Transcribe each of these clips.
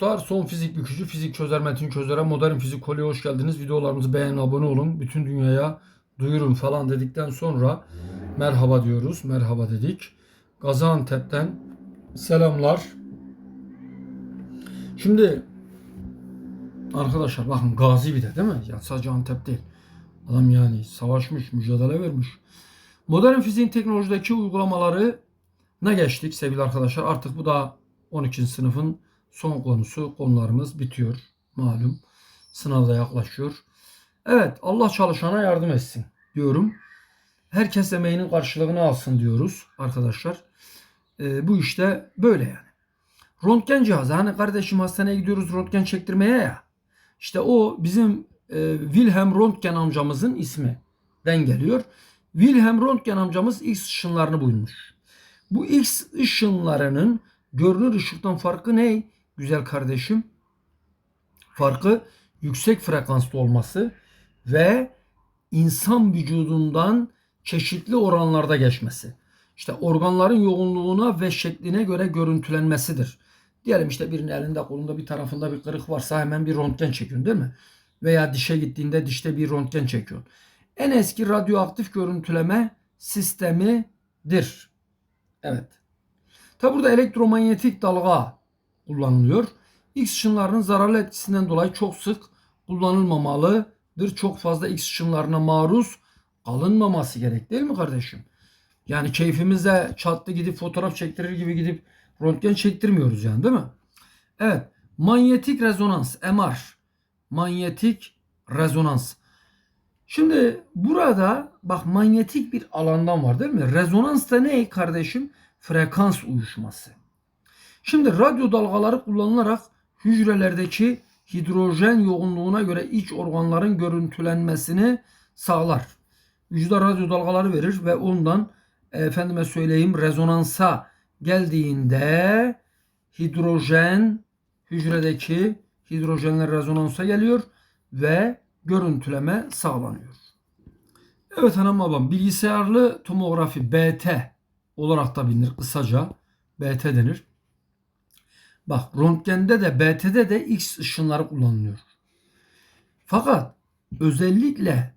Dostlar son fizik bükücü, fizik çözer, metin çözere, modern fizik kolye hoş geldiniz. Videolarımızı beğenin, abone olun. Bütün dünyaya duyurun falan dedikten sonra merhaba diyoruz. Merhaba dedik. Gaziantep'ten selamlar. Şimdi arkadaşlar bakın Gazi bir de değil mi? Yani sadece Antep değil. Adam yani savaşmış, mücadele vermiş. Modern fiziğin teknolojideki uygulamaları ne geçtik sevgili arkadaşlar. Artık bu da 12. sınıfın son konusu. Konularımız bitiyor malum. Sınavda yaklaşıyor. Evet Allah çalışana yardım etsin diyorum. Herkes emeğinin karşılığını alsın diyoruz arkadaşlar. Ee, bu işte böyle yani. Röntgen cihazı. Hani kardeşim hastaneye gidiyoruz röntgen çektirmeye ya. İşte o bizim e, Wilhelm Röntgen amcamızın isminden geliyor. Wilhelm Röntgen amcamız X ışınlarını bulmuş. Bu X ışınlarının görünür ışıktan farkı ne? Güzel kardeşim. Farkı yüksek frekanslı olması ve insan vücudundan çeşitli oranlarda geçmesi. İşte organların yoğunluğuna ve şekline göre görüntülenmesidir. Diyelim işte birinin elinde kolunda bir tarafında bir kırık varsa hemen bir röntgen çekiyorsun değil mi? Veya dişe gittiğinde dişte bir röntgen çekiyorsun. En eski radyoaktif görüntüleme sistemidir. Evet. Tabi burada elektromanyetik dalga kullanılıyor. X ışınlarının zararlı etkisinden dolayı çok sık kullanılmamalıdır. Çok fazla X ışınlarına maruz kalınmaması gerek değil mi kardeşim? Yani keyfimize çattı gidip fotoğraf çektirir gibi gidip röntgen çektirmiyoruz yani değil mi? Evet. Manyetik rezonans MR. Manyetik rezonans. Şimdi burada bak manyetik bir alandan var değil mi? Rezonans da ne kardeşim? Frekans uyuşması. Şimdi radyo dalgaları kullanılarak hücrelerdeki hidrojen yoğunluğuna göre iç organların görüntülenmesini sağlar. Vücuda radyo dalgaları verir ve ondan efendime söyleyeyim rezonansa geldiğinde hidrojen hücredeki hidrojenler rezonansa geliyor ve görüntüleme sağlanıyor. Evet anam babam bilgisayarlı tomografi BT olarak da bilinir kısaca BT denir. Bak röntgende de BT'de de X ışınları kullanılıyor. Fakat özellikle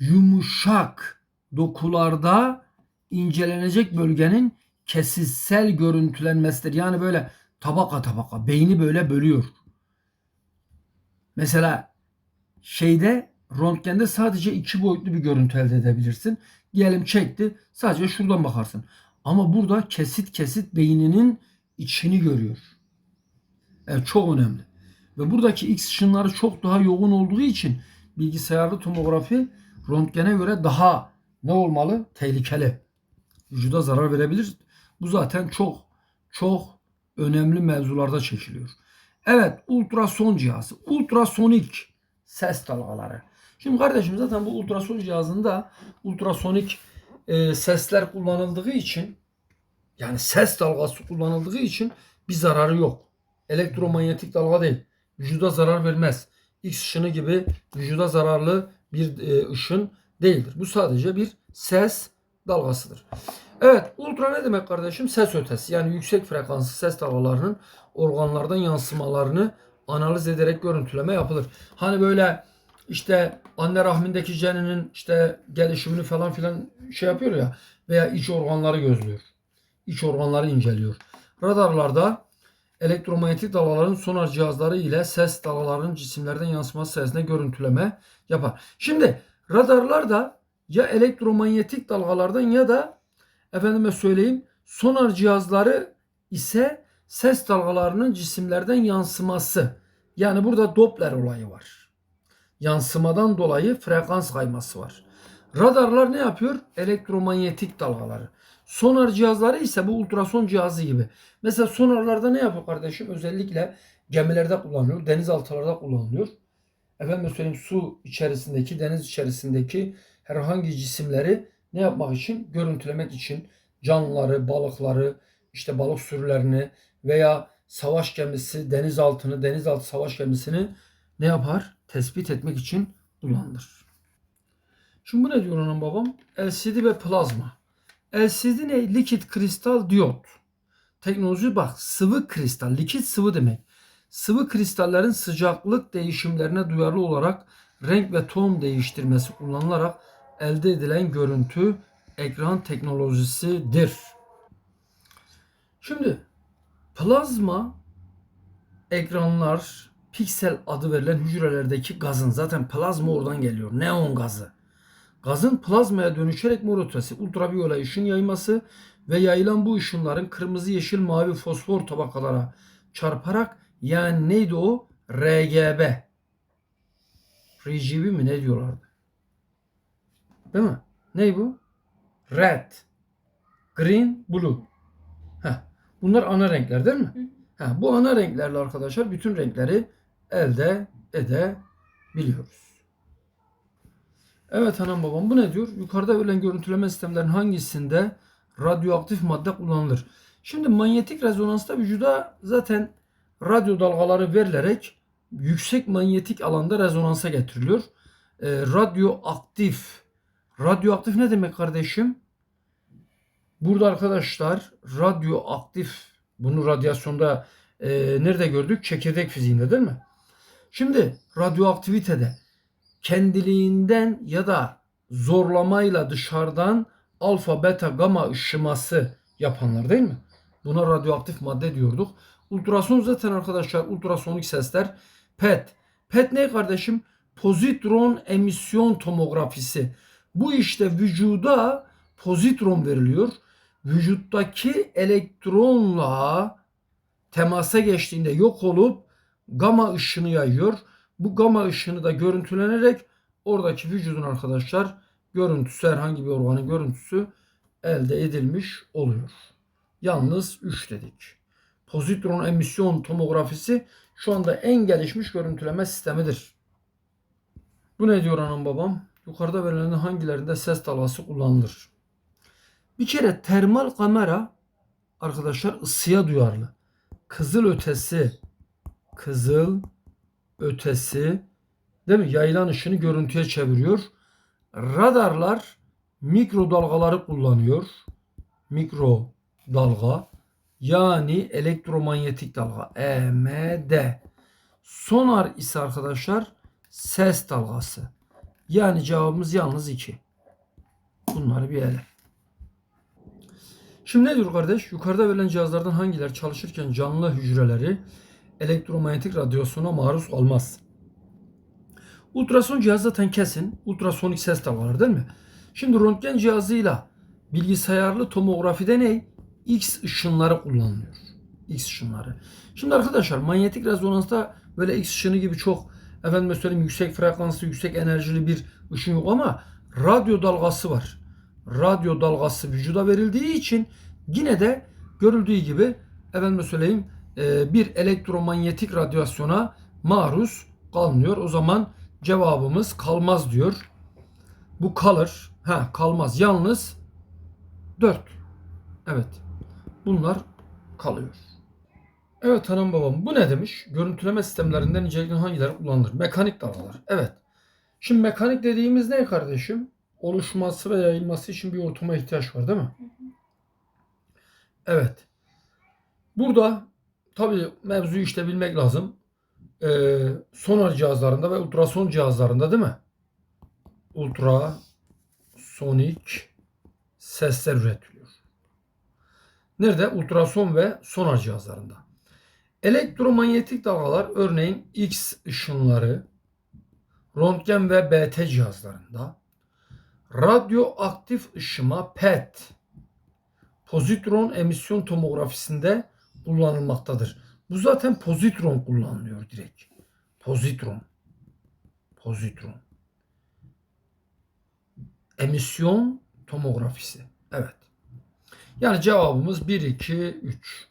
yumuşak dokularda incelenecek bölgenin kesitsel görüntülenmesidir. Yani böyle tabaka tabaka beyni böyle bölüyor. Mesela şeyde röntgende sadece iki boyutlu bir görüntü elde edebilirsin. Diyelim çekti sadece şuradan bakarsın. Ama burada kesit kesit beyninin içini görüyor. Evet çok önemli. Ve buradaki X ışınları çok daha yoğun olduğu için bilgisayarlı tomografi röntgene göre daha ne olmalı? Tehlikeli. Vücuda zarar verebilir. Bu zaten çok çok önemli mevzularda çekiliyor. Evet ultrason cihazı. Ultrasonik ses dalgaları. Şimdi kardeşim zaten bu ultrason cihazında ultrasonik e, sesler kullanıldığı için yani ses dalgası kullanıldığı için bir zararı yok. Elektromanyetik dalga değil. Vücuda zarar vermez. X ışını gibi vücuda zararlı bir e, ışın değildir. Bu sadece bir ses dalgasıdır. Evet ultra ne demek kardeşim? Ses ötesi yani yüksek frekanslı ses dalgalarının organlardan yansımalarını analiz ederek görüntüleme yapılır. Hani böyle işte anne rahmindeki ceninin işte gelişimini falan filan şey yapıyor ya veya iç organları gözlüyor. İç organları inceliyor. Radarlarda elektromanyetik dalgaların sonar cihazları ile ses dalgalarının cisimlerden yansıması sayesinde görüntüleme yapar. Şimdi radarlar da ya elektromanyetik dalgalardan ya da efendime söyleyeyim sonar cihazları ise ses dalgalarının cisimlerden yansıması. Yani burada Doppler olayı var. Yansımadan dolayı frekans kayması var. Radarlar ne yapıyor? Elektromanyetik dalgaları. Sonar cihazları ise bu ultrason cihazı gibi. Mesela sonarlarda ne yapıyor kardeşim? Özellikle gemilerde kullanılıyor. Denizaltılarda kullanılıyor. Efendim söyleyeyim su içerisindeki, deniz içerisindeki herhangi cisimleri ne yapmak için? Görüntülemek için canlıları, balıkları, işte balık sürülerini veya savaş gemisi, denizaltını, denizaltı savaş gemisini ne yapar? Tespit etmek için kullanılır. Şimdi bu ne diyor anam babam? LCD ve plazma. LCD ne? Likit kristal diyot. Teknoloji bak sıvı kristal. Likit sıvı demek. sıvı kristallerin sıcaklık değişimlerine duyarlı olarak renk ve ton değiştirmesi kullanılarak elde edilen görüntü ekran teknolojisidir. Şimdi plazma ekranlar piksel adı verilen hücrelerdeki gazın zaten plazma oradan geliyor. Neon gazı. Gazın plazmaya dönüşerek mor ötesi ultraviyole ışın yayması ve yayılan bu ışınların kırmızı, yeşil, mavi, fosfor tabakalara çarparak yani neydi o? RGB. RGB mi ne diyorlardı? Değil mi? Ne bu? Red, green, blue. Heh. Bunlar ana renkler değil mi? Heh, bu ana renklerle arkadaşlar bütün renkleri elde edebiliyoruz. Evet anam babam bu ne diyor? Yukarıda verilen görüntüleme sistemlerin hangisinde radyoaktif madde kullanılır? Şimdi manyetik rezonansta vücuda zaten radyo dalgaları verilerek yüksek manyetik alanda rezonansa getiriliyor. Ee, radyoaktif. Radyoaktif ne demek kardeşim? Burada arkadaşlar radyoaktif bunu radyasyonda e, nerede gördük? Çekirdek fiziğinde değil mi? Şimdi radyoaktivitede kendiliğinden ya da zorlamayla dışarıdan alfa, beta, gama ışıması yapanlar değil mi? Buna radyoaktif madde diyorduk. Ultrason zaten arkadaşlar ultrasonik sesler. PET. PET ne kardeşim? Pozitron emisyon tomografisi. Bu işte vücuda pozitron veriliyor. Vücuttaki elektronla temasa geçtiğinde yok olup gama ışını yayıyor. Bu gama ışını da görüntülenerek oradaki vücudun arkadaşlar görüntüsü herhangi bir organın görüntüsü elde edilmiş oluyor. Yalnız 3 dedik. Pozitron emisyon tomografisi şu anda en gelişmiş görüntüleme sistemidir. Bu ne diyor anam babam? Yukarıda verilen hangilerinde ses dalgası kullanılır? Bir kere termal kamera arkadaşlar ısıya duyarlı. Kızıl ötesi, kızıl ötesi değil mi? Yayılan ışını görüntüye çeviriyor. Radarlar mikrodalgaları kullanıyor. Mikro dalga yani elektromanyetik dalga EMD. Sonar ise arkadaşlar ses dalgası. Yani cevabımız yalnız 2. Bunları bir ele. Şimdi ne diyor kardeş? Yukarıda verilen cihazlardan hangileri çalışırken canlı hücreleri elektromanyetik radyasyona maruz kalmaz? Ultrason cihazı zaten kesin. Ultrasonik ses de var değil mi? Şimdi röntgen cihazıyla bilgisayarlı tomografide ne? X ışınları kullanılıyor. X ışınları. Şimdi arkadaşlar manyetik rezonansta böyle X ışını gibi çok efendim söyleyeyim yüksek frekanslı, yüksek enerjili bir ışın yok ama radyo dalgası var. Radyo dalgası vücuda verildiği için yine de görüldüğü gibi efendim söyleyeyim e, bir elektromanyetik radyasyona maruz kalmıyor. O zaman cevabımız kalmaz diyor. Bu kalır. Ha kalmaz. Yalnız 4. Evet. Bunlar kalıyor. Evet hanım babam bu ne demiş? Görüntüleme sistemlerinden nicelikli hangileri kullanılır? Mekanik dalgalar. Evet. Şimdi mekanik dediğimiz ne kardeşim? Oluşması ve yayılması için bir ortama ihtiyaç var değil mi? Evet. Burada tabii mevzuyu işte bilmek lazım. Ee, sonar cihazlarında ve ultrason cihazlarında değil mi? Ultrasonik sesler üretiliyor. Nerede? Ultrason ve sonar cihazlarında. Elektromanyetik dalgalar örneğin X ışınları, röntgen ve BT cihazlarında, radyoaktif ışıma PET, pozitron emisyon tomografisinde kullanılmaktadır. Bu zaten pozitron kullanılıyor direkt. Pozitron. Pozitron. Emisyon tomografisi. Evet. Yani cevabımız 1, 2, 3.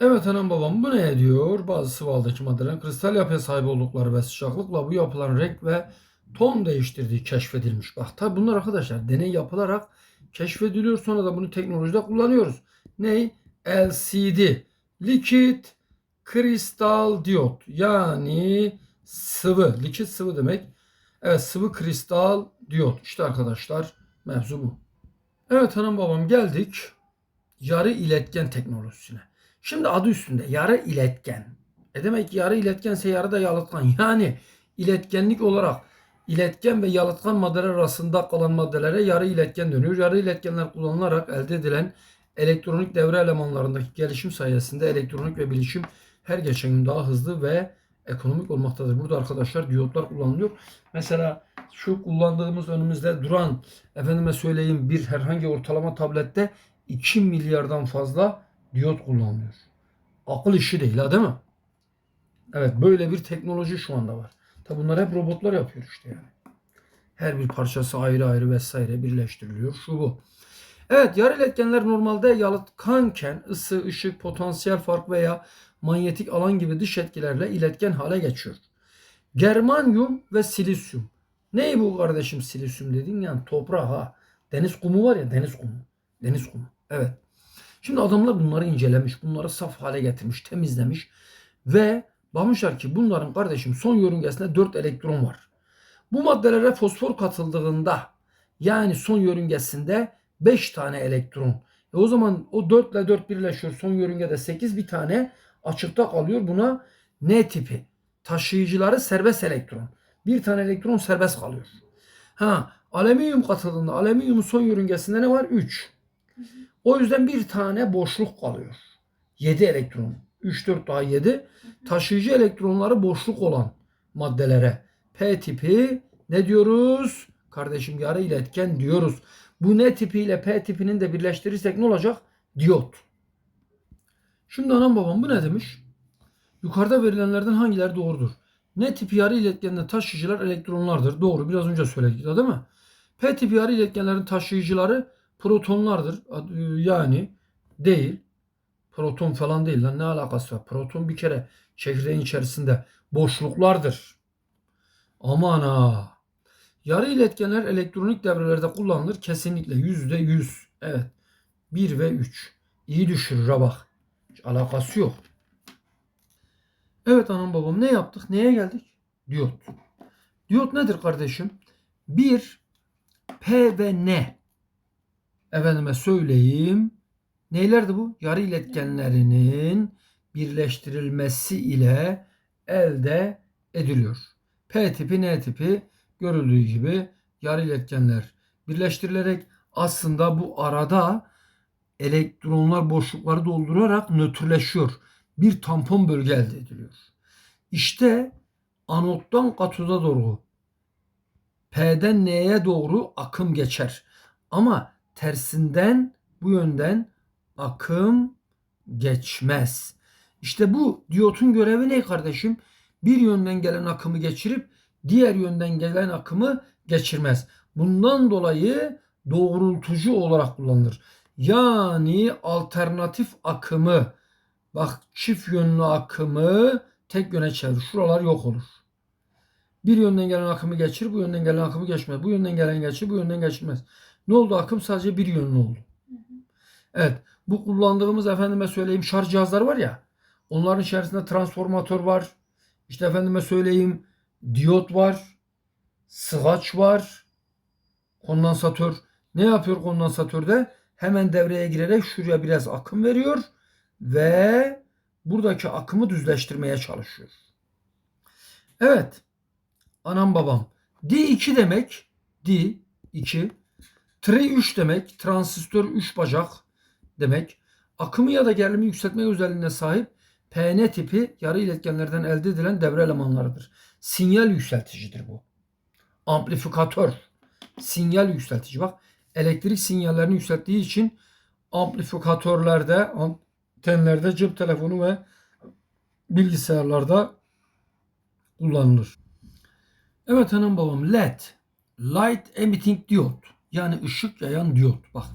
Evet anam babam bu ne diyor? Bazı sıvı maddelerin kristal yapıya sahip oldukları ve sıcaklıkla bu yapılan renk ve ton değiştirdiği keşfedilmiş. Bak tabi bunlar arkadaşlar deney yapılarak keşfediliyor. Sonra da bunu teknolojide kullanıyoruz. Ney? LCD. Likit kristal diyot. Yani sıvı. Likit sıvı demek. Evet sıvı kristal diyot. İşte arkadaşlar mevzu bu. Evet hanım babam geldik yarı iletken teknolojisine. Şimdi adı üstünde yarı iletken. E demek yarı iletkense yarı da yalıtkan. Yani iletkenlik olarak iletken ve yalıtkan maddeler arasında kalan maddelere yarı iletken dönüyor. Yarı iletkenler kullanılarak elde edilen elektronik devre elemanlarındaki gelişim sayesinde elektronik ve bilişim her geçen gün daha hızlı ve ekonomik olmaktadır. Burada arkadaşlar diyotlar kullanılıyor. Mesela şu kullandığımız önümüzde duran efendime söyleyeyim bir herhangi ortalama tablette 2 milyardan fazla diyot kullanılıyor. Akıl işi değil ha değil mi? Evet böyle bir teknoloji şu anda var. Tabi bunlar hep robotlar yapıyor işte yani. Her bir parçası ayrı ayrı vesaire birleştiriliyor. Şu bu. Evet yarı iletkenler normalde yalıtkanken ısı, ışık, potansiyel fark veya manyetik alan gibi dış etkilerle iletken hale geçiyor. Germanyum ve silisyum. Ney bu kardeşim silisyum dediğin yani toprak ha. Deniz kumu var ya deniz kumu. Deniz kumu. Evet. Şimdi adamlar bunları incelemiş. Bunları saf hale getirmiş, temizlemiş. Ve bakmışlar ki bunların kardeşim son yörüngesinde 4 elektron var. Bu maddelere fosfor katıldığında yani son yörüngesinde 5 tane elektron. E o zaman o 4 ile 4 birleşiyor. Son yörüngede 8 bir tane açıkta kalıyor. Buna N tipi. Taşıyıcıları serbest elektron. Bir tane elektron serbest kalıyor. Ha, alüminyum katıldığında alüminyumun son yörüngesinde ne var? 3. O yüzden bir tane boşluk kalıyor. 7 elektron. 3 4 daha 7. Taşıyıcı elektronları boşluk olan maddelere P tipi ne diyoruz? Kardeşim yarı iletken diyoruz. Bu N tipi ile P tipinin de birleştirirsek ne olacak? Diyot. Şimdi anam babam bu ne demiş? Yukarıda verilenlerden hangileri doğrudur? N tipi yarı iletkeninde taşıyıcılar elektronlardır. Doğru. Biraz önce söyledik değil mi? P tipi yarı iletkenlerin taşıyıcıları protonlardır. Yani değil. Proton falan değil lan ne alakası var? Proton bir kere çekirdeğin içerisinde boşluklardır. Aman ha. Yarı iletkenler elektronik devrelerde kullanılır. Kesinlikle yüzde yüz. Evet. 1 ve 3. İyi düşürür bak. Hiç alakası yok. Evet anam babam ne yaptık? Neye geldik? Diyot. Diyot nedir kardeşim? 1 P ve N. Efendime söyleyeyim. Neylerdi bu? Yarı iletkenlerinin birleştirilmesi ile elde ediliyor. P tipi, N tipi görüldüğü gibi yarı iletkenler birleştirilerek aslında bu arada elektronlar boşlukları doldurarak nötrleşiyor. Bir tampon bölge elde ediliyor. İşte anottan katoda doğru P'den N'ye doğru akım geçer. Ama tersinden bu yönden akım geçmez. İşte bu diyotun görevi ne kardeşim? Bir yönden gelen akımı geçirip diğer yönden gelen akımı geçirmez. Bundan dolayı doğrultucu olarak kullanılır. Yani alternatif akımı bak çift yönlü akımı tek yöne çevir. Şuralar yok olur. Bir yönden gelen akımı geçir, bu yönden gelen akımı geçmez. Bu yönden gelen geçir, bu yönden geçmez. Ne oldu? Akım sadece bir yönlü oldu. Evet. Bu kullandığımız efendime söyleyeyim şarj cihazları var ya. Onların içerisinde transformatör var. İşte efendime söyleyeyim diyot var. Sıvaç var. Kondansatör. Ne yapıyor kondansatörde? Hemen devreye girerek şuraya biraz akım veriyor ve buradaki akımı düzleştirmeye çalışıyor. Evet. Anam babam. D2 demek. D2. Tri 3 demek. Transistör 3 bacak demek. Akımı ya da gerilimi yükseltme özelliğine sahip PN tipi yarı iletkenlerden elde edilen devre elemanlarıdır. Sinyal yükselticidir bu. Amplifikatör. Sinyal yükseltici. Bak elektrik sinyallerini yükselttiği için amplifikatörlerde, antenlerde, cep telefonu ve bilgisayarlarda kullanılır. Evet hanım babam LED. Light Emitting Diode. Yani ışık yayan diyot. Bak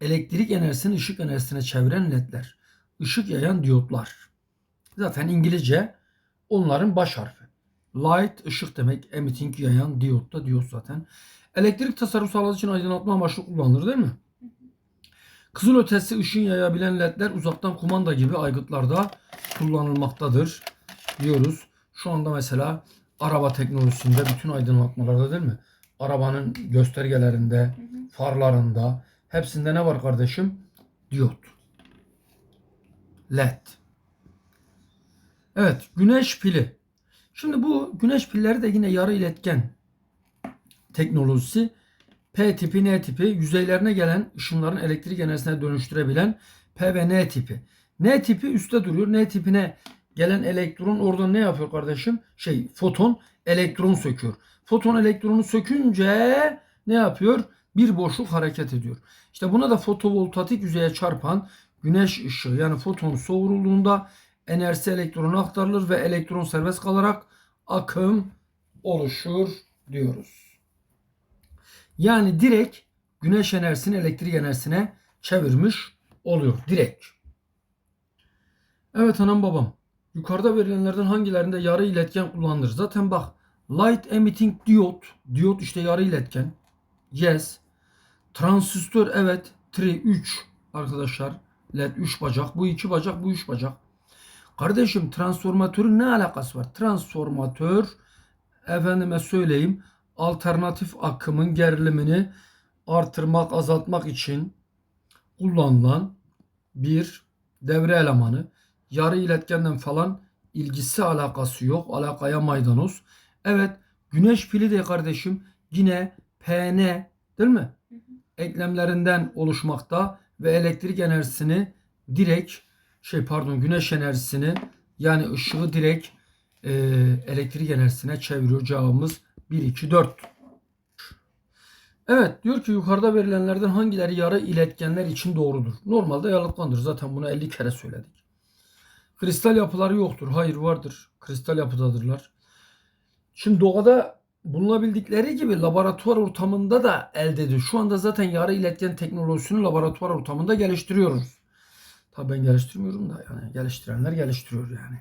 elektrik enerjisini ışık enerjisine çeviren ledler. Işık yayan diyotlar. Zaten İngilizce onların baş harfi. Light ışık demek. Emitting yayan diyot da diyot zaten. Elektrik tasarruf sağladığı için aydınlatma amaçlı kullanılır değil mi? Kızıl ötesi ışın yayabilen ledler uzaktan kumanda gibi aygıtlarda kullanılmaktadır diyoruz. Şu anda mesela araba teknolojisinde bütün aydınlatmalarda değil mi? Arabanın göstergelerinde, farlarında hepsinde ne var kardeşim? Diyot. LED. Evet, güneş pili. Şimdi bu güneş pilleri de yine yarı iletken teknolojisi. P tipi, N tipi yüzeylerine gelen ışınların elektrik enerjisine dönüştürebilen P ve N tipi. N tipi üstte duruyor. N tipine gelen elektron orada ne yapıyor kardeşim? Şey foton elektron söküyor. Foton elektronu sökünce ne yapıyor? Bir boşluk hareket ediyor. İşte buna da fotovoltaik yüzeye çarpan güneş ışığı yani foton soğurulduğunda enerjisi elektrona aktarılır ve elektron serbest kalarak akım oluşur diyoruz. Yani direkt güneş enerjisini elektrik enerjisine çevirmiş oluyor. Direkt. Evet anam babam. Yukarıda verilenlerden hangilerinde yarı iletken kullanılır? Zaten bak light emitting diode. Diyot işte yarı iletken. Yes. Transistör evet. 3 3 arkadaşlar. LED 3 bacak. Bu 2 bacak. Bu 3 bacak. Kardeşim transformatörün ne alakası var? Transformatör efendime söyleyeyim alternatif akımın gerilimini artırmak, azaltmak için kullanılan bir devre elemanı. Yarı iletkenden falan ilgisi alakası yok. Alakaya maydanoz. Evet güneş pili de kardeşim yine PN değil mi? Eklemlerinden oluşmakta ve elektrik enerjisini direkt şey pardon güneş enerjisini yani ışığı direkt e, elektrik enerjisine çeviriyor cevabımız 1, 2, 4. Evet diyor ki yukarıda verilenlerden hangileri yarı iletkenler için doğrudur? Normalde yalıtkandır. Zaten bunu 50 kere söyledik. Kristal yapıları yoktur. Hayır vardır. Kristal yapıdadırlar. Şimdi doğada bulunabildikleri gibi laboratuvar ortamında da elde ediyor. Şu anda zaten yarı iletken teknolojisini laboratuvar ortamında geliştiriyoruz. Tabii ben geliştirmiyorum da yani geliştirenler geliştiriyor yani.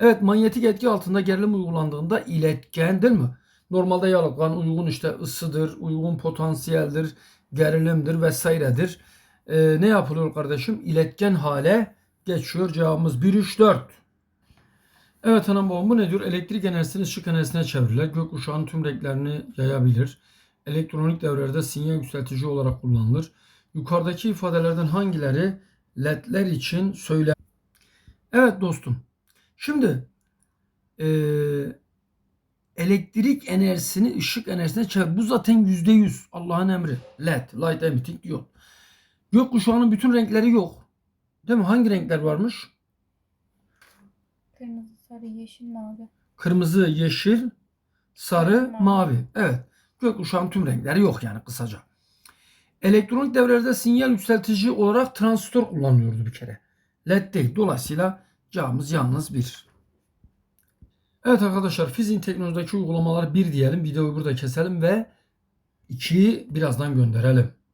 Evet manyetik etki altında gerilim uygulandığında iletken değil mi? Normalde yalıtkan uygun işte ısıdır, uygun potansiyeldir, gerilimdir vesairedir. Ee, ne yapılıyor kardeşim? İletken hale geçiyor. Cevabımız 1, 3, 4. Evet anam babam bu ne diyor? Elektrik enerjisini ışık enerjisine çevirirler. Gökkuşağının tüm renklerini yayabilir. Elektronik devrelerde sinyal yükseltici olarak kullanılır. Yukarıdaki ifadelerden hangileri ledler için söyler? Evet dostum. Şimdi eee elektrik enerjisini ışık enerjisine çevir. Bu zaten yüzde yüz Allah'ın emri. LED, light emitting diyor. Gökkuşağının bütün renkleri yok. Değil mi? Hangi renkler varmış? Kırmızı, sarı, yeşil, mavi. Kırmızı, yeşil, sarı, Mavi. mavi. Evet. Gökkuşağının tüm renkleri yok yani kısaca. Elektronik devrelerde sinyal yükseltici olarak transistör kullanılıyordu bir kere. LED değil. Dolayısıyla cevabımız yalnız bir. Evet arkadaşlar fiziğin teknolojideki uygulamalar bir diyelim. Videoyu burada keselim ve 2'yi birazdan gönderelim.